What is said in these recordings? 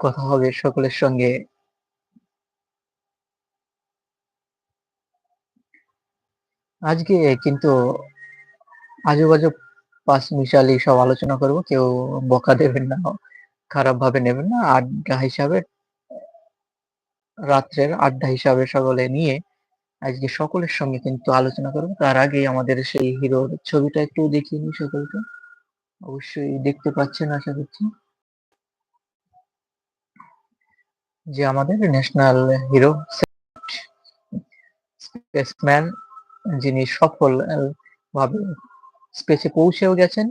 কথা হবে সকলের সঙ্গে। আজকে কিন্তু আজেবাজে পাঁচ মিশালি সব আলোচনা করব, কেউ বকা দেবেন না খারাপ ভাবে নেবেন না। আড্ডা হিসাবে, রাত্রের আড্ডা হিসাবে সকলে নিয়ে আজকে সকলের সঙ্গে কিন্তু আলোচনা করব। তার আগে আমাদের সেই হিরোর ছবিটা একটু দেখিয়ে নিই সকলকে। অবশ্যই দেখতে পাচ্ছেন, আশা করছি। যে আমাদের ন্যাশনাল হিরো স্পেসম্যান যিনি সফল ভাবে স্পেসে পৌঁছেও গেছেন,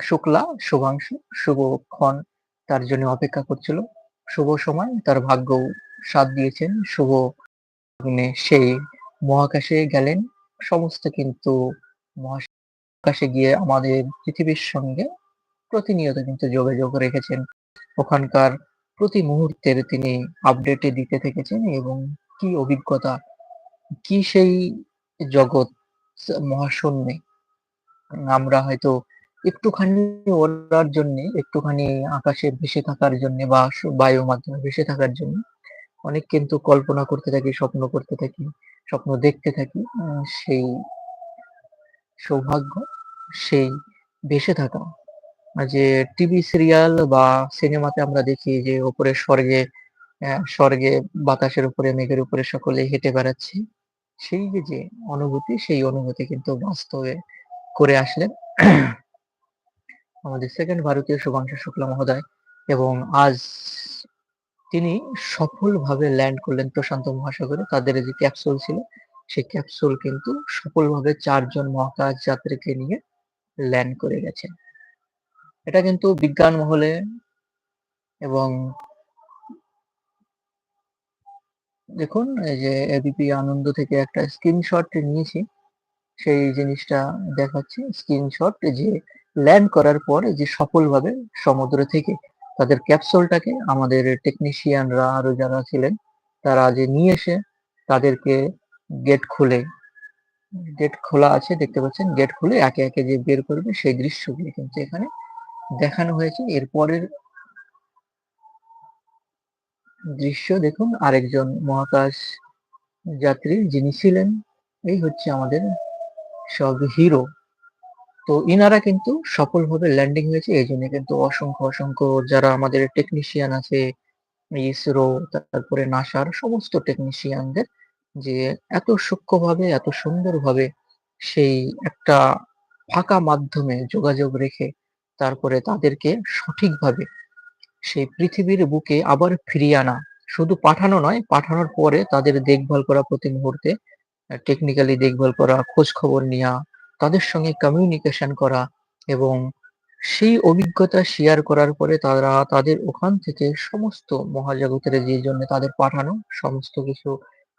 শুক্লা, শুভাংশু, শুভক্ষণ তার জন্য অপেক্ষা করছিল। শুভ সময়, তার ভাগ্য সাথ দিয়েছেন। শুভ সেই মহাকাশে গেলেন। সমস্ত কিন্তু মহাকাশে গিয়ে আমাদের পৃথিবীর সঙ্গে প্রতিনিয়ত কিন্তু যোগাযোগ রেখেছেন। ওখানকার প্রতি মুহূর্তের তিনি আপডেটে দিতে থেকেছেন এবং কি অভিজ্ঞতা, কি সেই জগৎ মহাশূন্যে? আমরা হয়তো একটুখানি ওড়ার জন্য, একটুখানি আকাশে ভেসে থাকার জন্য বা বায়ু মাধ্যমে ভেসে থাকার জন্য অনেক কিন্তু কল্পনা করতে থাকি, স্বপ্ন করতে থাকি, স্বপ্ন দেখতে থাকি সেই সৌভাগ্য, সেই ভেসে থাকা যে টিভি সিরিয়াল বা সিনেমাতে আমরা দেখি যে ওপরে স্বর্গে স্বর্গে বাতাসের উপরে, মেঘের উপরে সকলে হেঁটে বেড়াচ্ছে। সেই যে অনুভূতি, সেই অনুভূতি কিন্তু বাস্তবে করে আসলেন আমাদের সেকেন্ড ভারতীয় শুভাংশু শুক্লা মহোদয় এবং আজ তিনি সফলভাবে ল্যান্ড করলেন প্রশান্ত মহাসাগরে। তাদের যে ক্যাপসুল ছিল, সেই ক্যাপসুল কিন্তু সফলভাবে চারজন মহাকাশ যাত্রীকে নিয়ে ল্যান্ড করে গেছে এটা কিন্তু বিজ্ঞান মহলে এবং দেখুন, এই যে এবিপি আনন্দ থেকে একটা স্ক্রিনশট নিয়েছি। সেই জিনিসটা দেখাচ্ছি। স্ক্রিনশট যে ল্যান্ড করার পর যে সফলভাবে সমুদ্র থেকে তাদের ক্যাপসুলটাকে আমাদের টেকনিশিয়ানরা আরও যারা ছিলেন, তারা যে নিয়ে এসে তাদেরকে গেট খুলে গেট খোলা আছে, দেখতে পাচ্ছেন? গেট খুলে একে একে যে বের করবে সেই দৃশ্যগুলি কিন্তু এখানে দেখানো হয়েছে। এরপরের দৃশ্য দেখুন, আরেকজন মহাকাশ যাত্রী যিনি ছিলেন, এই হচ্ছে আমাদের সব হিরো। তো ইনারা কিন্তু সফলভাবে ল্যান্ডিং হয়েছে, এই জন্য কিন্তু অসংখ্য অসংখ্য যারা আমাদের টেকনিশিয়ান আছে ইসরো তারপরে নাসার, সমস্ত টেকনিশিয়ানদের যে এত সূক্ষ্মভাবে, এত সুন্দরভাবে সেই একটা ফাঁকা মাধ্যমে যোগাযোগ রেখে তারপরে তাদেরকে সঠিকভাবে সেই পৃথিবীর বুকে আবার ফিরিয়ে আনা। শুধু পাঠানো নয়, পাঠানোর পরে তাদের দেখভাল করা প্রতি মুহূর্তে টেকনিক্যালি দেখভাল করা খোঁজ খবর নেওয়া তাদের সঙ্গে কমিউনিকেশন করা এবং সেই অভিজ্ঞতা শেয়ার করার পরে তারা তাদের ওখান থেকে সমস্ত মহাজাগতের যে জন্য তাদের পাঠানো, সমস্ত কিছু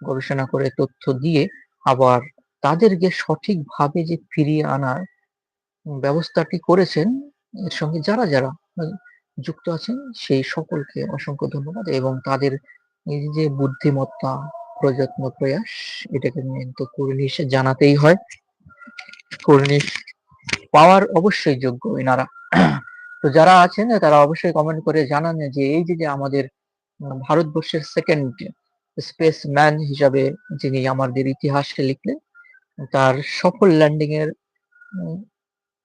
গবেষণা করে, তথ্য দিয়ে আবার তাদেরকে সঠিকভাবে যে ফিরিয়ে আনার ব্যবস্থাটি করেছেন এর সঙ্গে যারা যারা যুক্ত আছেন, সেই সকলকে অসংখ্য ধন্যবাদ এবং তাদের এই যে বুদ্ধিমত্তা প্রযত্ন প্রয়াস, এটাকে কিন্তু কুর্নিশ জানাতেই হয়। কুর্নিশ পাওয়ার অবশ্যই যোগ্য এনারা। তো যারা আছেন, তারা অবশ্যই কমেন্ট করে জানান যে এই যে আমাদের ভারতবর্ষের সেকেন্ড স্পেস ম্যান হিসাবে যিনি আমাদের ইতিহাসে লিখলেন, তার সফল ল্যান্ডিং এর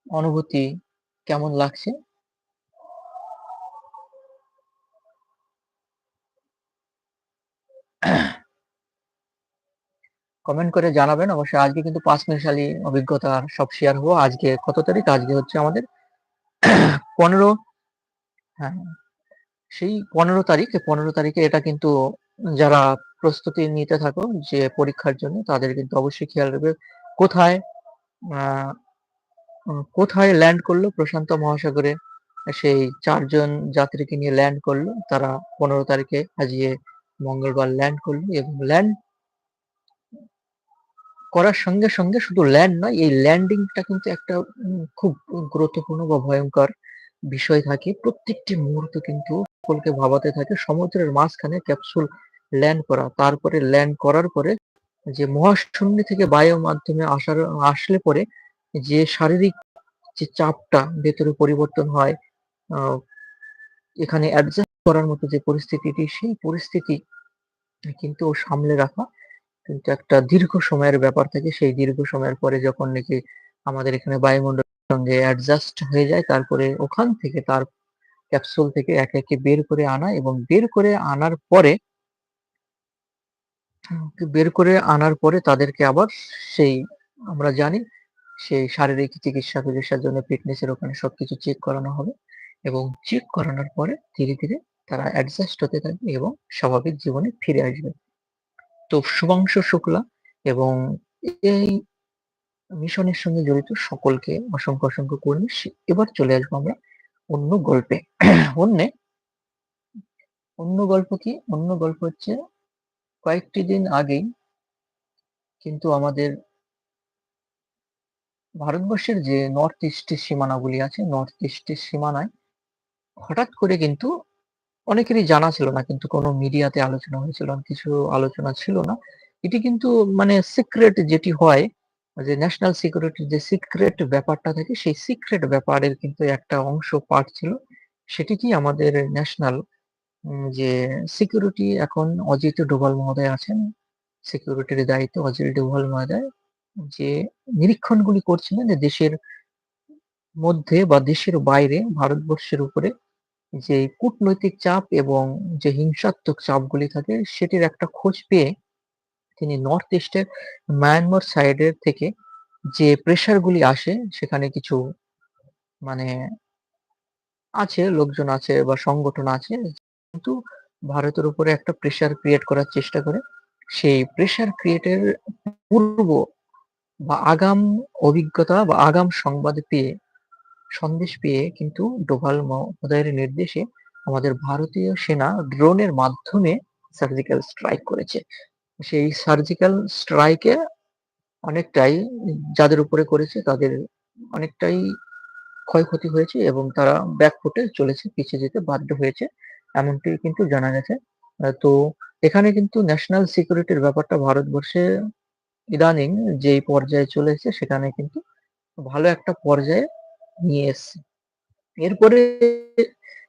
অনুভূতি কেমন লাগছে? কমেন্ট করে জানাবেন। অবশ্যই আজকে কিন্তু পাঁচ মিশালি অভিজ্ঞতা সব শেয়ার হব। আজকে কত তারিখ? আজকে হচ্ছে আমাদের পনেরো হ্যাঁ সেই পনেরো তারিখ। পনেরো তারিখে এটা কিন্তু যারা প্রস্তুতি নিতে থাকো যে পরীক্ষার জন্য, তাদের কিন্তু অবশ্যই খেয়াল রাখবে কোথায় কোথায় ল্যান্ড করল? প্রশান্ত মহাসাগরে সেই চারজন যাত্রীকে নিয়ে ল্যান্ড করল। তারা পনেরো তারিখে আজকে মঙ্গলবার ল্যান্ড করল এবং ল্যান্ড করার সঙ্গে সঙ্গে শুধু ল্যান্ড নয়, এই ল্যান্ডিংটা কিন্তু একটা খুব গুরুত্বপূর্ণ বা ভয়ঙ্কর বিষয় থাকে। প্রত্যেকটি মুহূর্ত কিন্তু সকলকে ভাবাতে থাকে। সমুদ্রের মাঝখানে ক্যাপসুল ল্যান্ড করা। তারপরে ল্যান্ড করার পরে যে মহাশূন্য থেকে বায়ু মাধ্যমে আসার, আসলে পরে যে শারীরিক যে চাপটা ভেতরে পরিবর্তন হয় এখানে অ্যাডজাস্ট করার মতো যে পরিস্থিতিটি, সেই পরিস্থিতি কিন্তু সামলে রাখা কিন্তু একটা দীর্ঘ সময়ের ব্যাপার থাকে। সেই দীর্ঘ সময়ের পরে যখন নাকি আমাদের এখানে বায়ুমণ্ডলের সঙ্গে অ্যাডজাস্ট হয়ে যায়, তারপরে ওখান থেকে তার ক্যাপসুল থেকে একে একে বের করে আনা এবং বের করে আনার পরে, বের করে আনার পরে তাদেরকে আবার সেই আমরা জানি সেই শারীরিক চিকিৎসা চিকিৎসার জন্য ফিটনেসের ওখানে সবকিছু চেক করানো হবে এবং চেক করানোর পরে ধীরে ধীরে তারা অ্যাডজাস্ট হতে থাকবে এবং স্বাভাবিক জীবনে ফিরে আসবে। তো শুভাংশু শুক্লা এবং এই মিশনের সঙ্গে জড়িত সকলকে অসংখ্য অসংখ্য কর্মী এবার চলে আসব আমরা অন্য গল্পে। অন্যে, অন্য গল্প কি? অন্য গল্প হচ্ছে কয়েকটি দিন আগেই কিন্তু আমাদের ভারতবর্ষের যে নর্থ ইস্টের সীমানাগুলি আছে নর্থ ইস্টের সীমানায় হঠাৎ করে কিন্তু অনেকেরই জানা ছিল না, কিন্তু কোনো মিডিয়াতে আলোচনা হয়েছিল কিছু আলোচনা ছিল না। এটি কিন্তু মানে সিক্রেট যেটি হয়, যে ন্যাশনাল সিকিউরিটির যে সিক্রেট ব্যাপারটা থাকে, সেই সিক্রেট ব্যাপারের কিন্তু একটা অংশ পার্ট ছিল। সেটি কি আমাদের ন্যাশনাল যে সিকিউরিটি এখন অজিত ডোভাল মহোদয় আছেন সিকিউরিটির দায়িত্ব অজিত ডোভাল মহোদয় যে নিরীক্ষণগুলি করছিলেন যে দেশের মধ্যে বা দেশের বাইরে, ভারতবর্ষের উপরে যে কূটনৈতিক চাপ এবং যে হিংসাত্মক চাপগুলি থাকে, সেটির একটা খোঁজ পেয়ে তিনি নর্থ ইস্টের মায়ানমার সাইডের থেকে যে প্রেশারগুলি আসে, সেখানে কিছু মানে আছে, লোকজন আছে বা সংগঠন আছে, কিন্তু ভারতের উপরে একটা প্রেশার ক্রিয়েট করার চেষ্টা করে। সেই প্রেশার ক্রিয়েটের পূর্ব বা আগাম অভিজ্ঞতা বা আগাম সংবাদ পেয়ে, সন্দেশ পেয়ে কিন্তু ডোভাল মহোদয়ের নির্দেশে আমাদের ভারতীয় সেনা ড্রোনের মাধ্যমে সার্জিক্যাল স্ট্রাইক করেছে। সেই সার্জিক্যাল স্ট্রাইকে অনেকটাই যাদের উপরে করেছে তাদের অনেকটাই ক্ষয়ক্ষতি হয়েছে এবং তারা ব্যাকফুটে চলেছে, পিছিয়ে যেতে বাধ্য হয়েছে, এমনটি কিন্তু জানা গেছে। তো এখানে কিন্তু ন্যাশনাল সিকিউরিটির ব্যাপারটা ভারতবর্ষে ইদানিং যেই পর্যায়ে চলেছে সেখানে কিন্তু ভালো একটা পর্যায়ে নিয়ে এসছে। এরপরে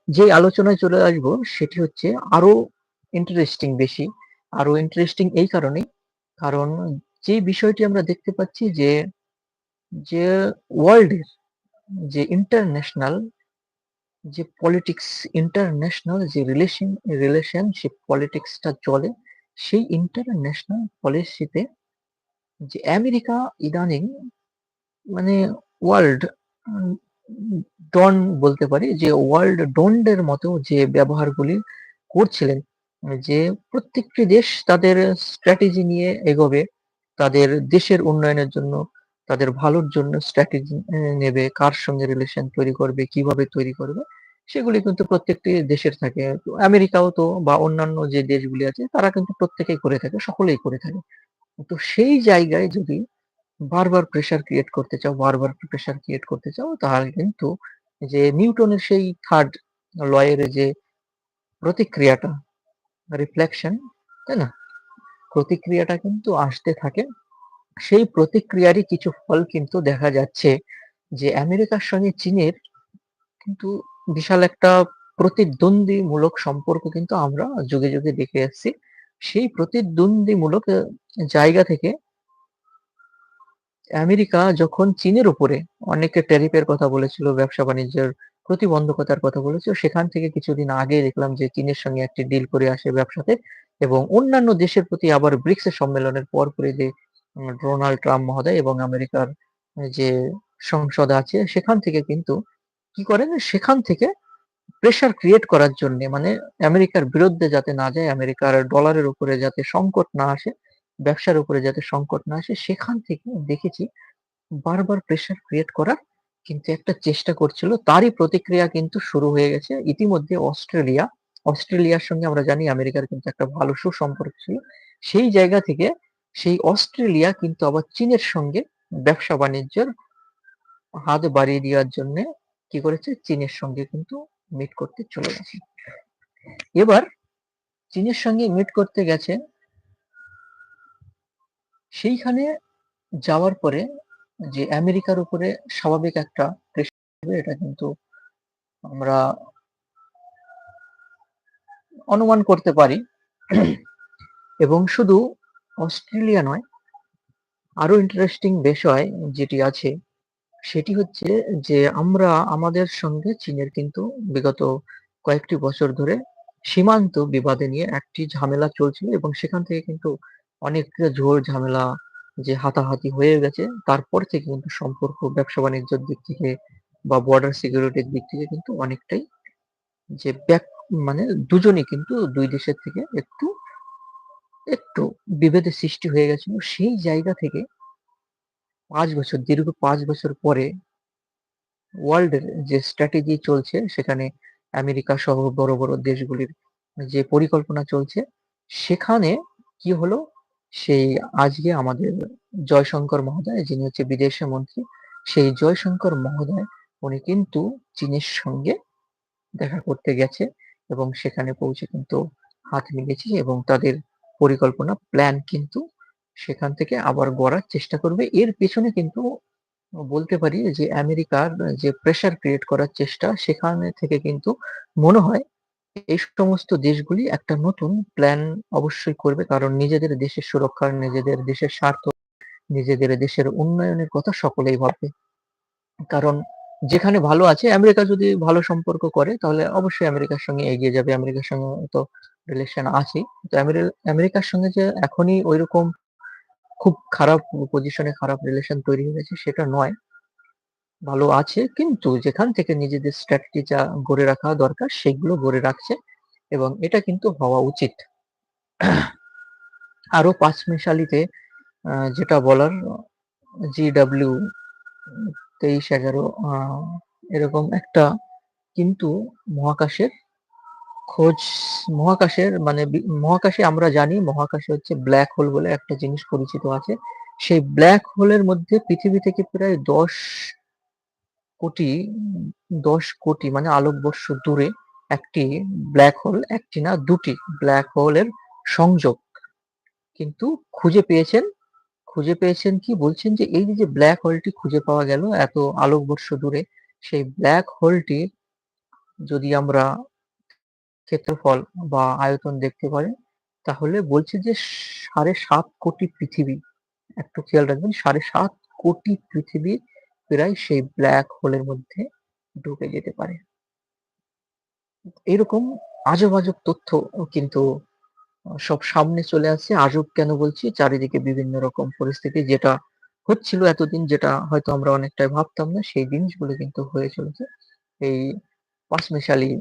যে আলোচনায় চলে আসব সেটি হচ্ছে আরও ইন্টারেস্টিং বেশি। আরও ইন্টারেস্টিং এই কারণেই। কারণ যে বিষয়টি আমরা দেখতে পাচ্ছি যে যে ওয়ার্ল্ডের যে ইন্টারন্যাশনাল যে পলিটিক্স ইন্টারন্যাশনাল যে রিলেশন রিলেশনশিপ পলিটিক্সটা চলে, সেই ইন্টারন্যাশনাল পলিসিতে যে আমেরিকা ইদানিং মানে ওয়ার্ল্ড ডন বলতে পারি, যে ওয়ার্ল্ড ডন্ডের মতো যে ব্যবহারগুলি করছিলেন, যে প্রত্যেকটি দেশ তাদের স্ট্র্যাটেজি নিয়ে এগোবে, তাদের দেশের উন্নয়নের জন্য, তাদের ভালোর জন্য স্ট্র্যাটেজি নেবে, কার সঙ্গে রিলেশন তৈরি করবে, কীভাবে তৈরি করবে, সেগুলি কিন্তু প্রত্যেকটি দেশের থাকে। আমেরিকাও তো বা অন্যান্য যে দেশগুলি আছে, তারা কিন্তু প্রত্যেকেই করে থাকে, সকলেই করে থাকে। তো সেই জায়গায় যদি বারবার প্রেশার ক্রিয়েট করতে চাও, বারবার প্রেশার ক্রিয়েট করতে চাও, তাহলে কিন্তু যে নিউটনের সেই থার্ড লয়ের যে প্রতিক্রিয়াটা রিফ্লেকশন তাই না? প্রতিক্রিয়াটা কিন্তু আসতে থাকে। সেই প্রতিক্রিয়ারই কিছু ফল কিন্তু দেখা যাচ্ছে যে আমেরিকার সঙ্গে চীনের কিন্তু বিশাল একটা প্রতিদ্বন্দ্বীমূলক সম্পর্ক কিন্তু আমরা যুগে যুগে দেখে আসছি সেই প্রতিদ্বন্দ্বীমূলক জায়গা থেকে আমেরিকা যখন চীনের উপরে অনেকে ট্যারিফের কথা বলেছিল, ব্যবসা বাণিজ্যের প্রতিবন্ধকতার কথা বলেছিল, সেখান থেকে কিছুদিন আগে দেখলাম যে চীনের সঙ্গে একটি ডিল করে আসে ব্যবসাতে এবং অন্যান্য দেশের প্রতি আবার ব্রিক্স সম্মেলনের পর পরে যে ডোনাল্ড ট্রাম্প মহোদয় এবং আমেরিকার যে সংসদ আছে, সেখান থেকে কিন্তু কি করেন? সেখান থেকে প্রেশার ক্রিয়েট করার জন্য মানে আমেরিকার বিরুদ্ধে যাতে না যায় আমেরিকার ডলারের উপরে যাতে সংকট না আসে, ব্যবসার উপরে যাতে সংকট না আসে, সেখান থেকে দেখেছি বারবার প্রেশার ক্রিয়েট করার কিন্তু একটা চেষ্টা করছিল। তারই প্রতিক্রিয়া কিন্তু শুরু হয়ে গেছে। ইতিমধ্যে অস্ট্রেলিয়া, অস্ট্রেলিয়ার সঙ্গে আমরা জানি আমেরিকার কিন্তু একটা ভালো সুসম্পর্ক ছিল। সেই জায়গা থেকে সেই অস্ট্রেলিয়া কিন্তু আবার চীনের সঙ্গে ব্যবসা বাণিজ্যের হাত বাড়িয়ে দেওয়ার জন্য কি করেছে? চীনের সঙ্গে কিন্তু মিট করতে চলে গেছে। এবার চীনের সঙ্গে মিট করতে গেছে, সেইখানে যাওয়ার পরে যে আমেরিকার উপরে স্বাভাবিক একটা এটা কিন্তু আমরা অনুমান করতে পারি। এবং শুধু অস্ট্রেলিয়া নয় আরও ইন্টারেস্টিং বিষয় যেটি আছে সেটি হচ্ছে যে, আমরা আমাদের সঙ্গে চীনের কিন্তু বিগত কয়েকটি বছর ধরে সীমান্ত বিবাদে নিয়ে একটি ঝামেলা চলছিল এবং সেখান থেকে কিন্তু অনেক ঝোড় ঝামেলা যে হাতাহাতি হয়ে গেছে। তারপর থেকে কিন্তু সম্পর্ক, ব্যবসা বাণিজ্যের দিক থেকে বা বর্ডার সিকিউরিটির দিক থেকে কিন্তু অনেকটাই যে ব্যাক মানে দুজনই কিন্তু দুই দেশের থেকে একটু একটু বিভেদের সৃষ্টি হয়ে গেছিল। সেই জায়গা থেকে পাঁচ বছর, দীর্ঘ পাঁচ বছর পরে ওয়ার্ল্ডের যে স্ট্র্যাটেজি চলছে, সেখানে আমেরিকা সহ বড় বড় দেশগুলির যে পরিকল্পনা চলছে, সেখানে কি হলো? সেই আজকে আমাদের জয়শঙ্কর মহোদয়, যিনি হচ্ছে বিদেশ মন্ত্রী, সেই জয়শঙ্কর মহোদয়, উনি কিন্তু চীনের সঙ্গে দেখা করতে গেছে এবং সেখানে পৌঁছে কিন্তু হাত মিলিয়েছে এবং তাদের পরিকল্পনা প্ল্যান কিন্তু সেখান থেকে আবার গড়ার চেষ্টা করবে। এর পেছনে কিন্তু বলতে পারি যে, আমেরিকার যে প্রেশার ক্রিয়েট করার চেষ্টা, সেখানে থেকে কিন্তু মনে হয় এই সমস্ত দেশগুলি একটা নতুন প্ল্যান অবশ্যই করবে। কারণ নিজেদের দেশের সুরক্ষার নিজেদের দেশের স্বার্থ, নিজেদের দেশের উন্নয়নের কথা সকলেই ভাববে। কারণ যেখানে ভালো আছে, আমেরিকা যদি ভালো সম্পর্ক করে, তাহলে অবশ্যই আমেরিকার সঙ্গে এগিয়ে যাবে। আমেরিকার সঙ্গে তো রিলেশন আছেই। তো আমেরিকার সঙ্গে যে এখনই ওইরকম খুব খারাপ পজিশনে খারাপ রিলেশন তৈরি হয়ে গেছে, সেটা নয়। ভালো আছে, কিন্তু যেখান থেকে নিজেদের স্ট্র্যাটেজি যা গড়ে রাখা দরকার, সেগুলো গড়ে রাখছে এবং এটা কিন্তু হওয়া উচিত। আরও পাঁচ মিশালিতে যেটা বলার জিডাব্লিউ তেইশ এগারো এরকম একটা কিন্তু মহাকাশের খোঁজ মহাকাশের মানে মহাকাশে আমরা জানি মহাকাশে হচ্ছে ব্ল্যাক হোল বলে একটা জিনিস পরিচিত আছে। সেই ব্ল্যাক হোলের মধ্যে পৃথিবী থেকে প্রায় দশ কোটি দশ কোটি মানে আলোকবর্ষ দূরে একটি ব্ল্যাক হোল একটি না, দুটি ব্ল্যাক হোলের সংযোগ। কিন্তু খুঁজে পেয়েছেন খুঁজে পেয়েছেন কি? বলছেন যে এই যে ব্ল্যাক হোলটি খুঁজে পাওয়া গেল এত আলোকবর্ষ দূরে, সেই ব্ল্যাক হোলটি যদি আমরা ক্ষেত্রফল বা আয়তন দেখতে পারেন, তাহলে বলছে যে সাড়ে সাত কোটি পৃথিবী। একটু খেয়াল রাখবেন, সাড়ে সাত কোটি পৃথিবী প্রায় সেই ব্ল্যাক হোলের মধ্যে ঢুকে যেতে পারে। এরকম আজব আজব তথ্য কিন্তু সব সামনে চলে আসছে। আজব কেন বলছি? চারিদিকে বিভিন্ন রকম পরিস্থিতি, যেটা হচ্ছিল এতদিন, যেটা হয়তো আমরা অনেকটাই ভাবতাম না, সেই জিনিসগুলো কিন্তু হয়ে চলেছে। এই পাঁচমিশালি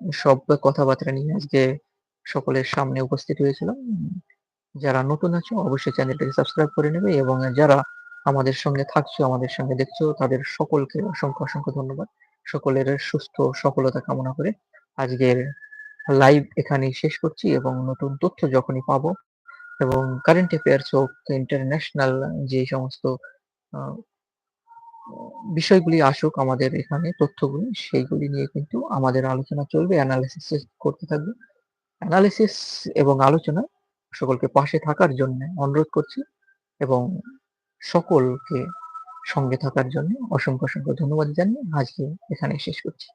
সব কথাবার্তা নিয়ে আজকে সকলের সামনে উপস্থিত হয়েছিলাম। যারা নতুন আছো, অবশ্যই চ্যানেলটাকে সাবস্ক্রাইব করে নেবে এবং যারা আমাদের সঙ্গে থাকছো, আমাদের সঙ্গে দেখছ, তাদের সকলকে অসংখ্য অসংখ্য ধন্যবাদ। সকলের সুস্থ সফলতা কামনা করে আজকের লাইভ এখানেই শেষ করছি এবং নতুন তথ্য যখনই পাবো এবং কারেন্ট অ্যাফেয়ার্স হোক ইন্টারন্যাশনাল যে সমস্ত বিষয়গুলি আসুক আমাদের এখানে, তথ্যগুলি, সেইগুলি নিয়ে কিন্তু আমাদের আলোচনা চলবে অ্যানালিসিস করতে থাকবে। অ্যানালিসিস এবং আলোচনা সকলকে পাশে থাকার জন্য অনুরোধ করছি এবং সকলকে সঙ্গে থাকার জন্য অসংখ্য অসংখ্য ধন্যবাদ জানিয়ে আজকে এখানে শেষ করছি।